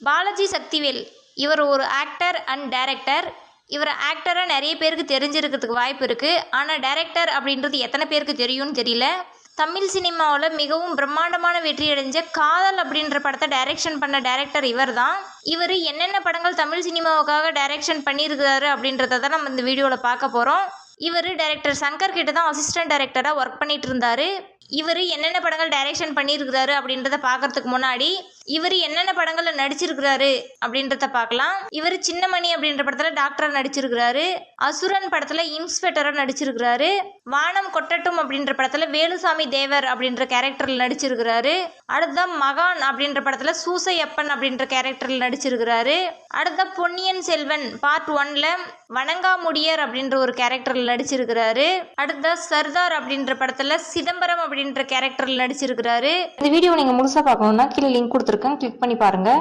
பாலாஜி சக்திவேல் இவர் ஒரு actor and director இவர் ஆக்டராக நிறைய பேருக்கு தெரிஞ்சிருக்கிறதுக்கு வாய்ப்பு இருக்குது ஆனால் டைரக்டர் அப்படின்றது எத்தனை பேருக்கு தெரியும்னு தெரியல. தமிழ் சினிமாவில் மிகவும் பிரம்மாண்டமான வெற்றி அடைஞ்ச காதல் அப்படின்ற படத்தை டைரக்ஷன் பண்ண டைரக்டர் இவர் தான் இவர் என்னென்ன படங்கள் தமிழ் சினிமாவுக்காக டைரக்ஷன் பண்ணியிருக்கிறாரு அப்படின்றத தான் நம்ம இந்த வீடியோவில் பார்க்க போகிறோம் இவர் டைரக்டர் சங்கர் கிட்ட தான் அசிஸ்டன்ட் டைரக்டராக ஒர்க் பண்ணிட்டு இருந்தார். இவர் என்னென்ன படங்கள் டைரக்ஷன் பண்ணியிருக்கிறாரு அப்படின்றத பார்க்கறதுக்கு முன்னாடி இவர் என்னென்ன படங்களில் நடிச்சிருக்கிறாரு அப்படின்றத பார்க்கலாம். இவர் சின்னமணி அப்படின்ற படத்தில் டாக்டராக நடிச்சிருக்கிறாரு. அசுரன் படத்தில் இன்ஸ்பெக்டராக நடிச்சிருக்கிறாரு. வானம் கொட்டட்டும் அப்படின்ற படத்தில் வேலுசாமி தேவர் அப்படின்ற கேரக்டரில் நடிச்சிருக்கிறாரு. அடுத்ததான் மகான் அப்படின்ற படத்தில் சூசையப்பன் அப்படின்ற கேரக்டரில் நடிச்சிருக்கிறாரு. அடுத்த பொன்னியின் செல்வன் பார்ட் ஒன்ல வணங்காமுடியர் அப்படின்ற ஒரு கேரக்டரில் நடிச்சிருக்கிறாரு. அடுத்த சர்தார் அப்படின்ற படத்தில் சிதம்பரம் அப்படின்ற கேரக்டரில் நடிச்சிருக்கிறாரு. இந்த வீடியோ நீங்கள் முழுசாக பார்க்கணுன்னா கீழே லிங்க் கொடுத்துருக்கேன். கிளிக் பண்ணி பாருங்கள்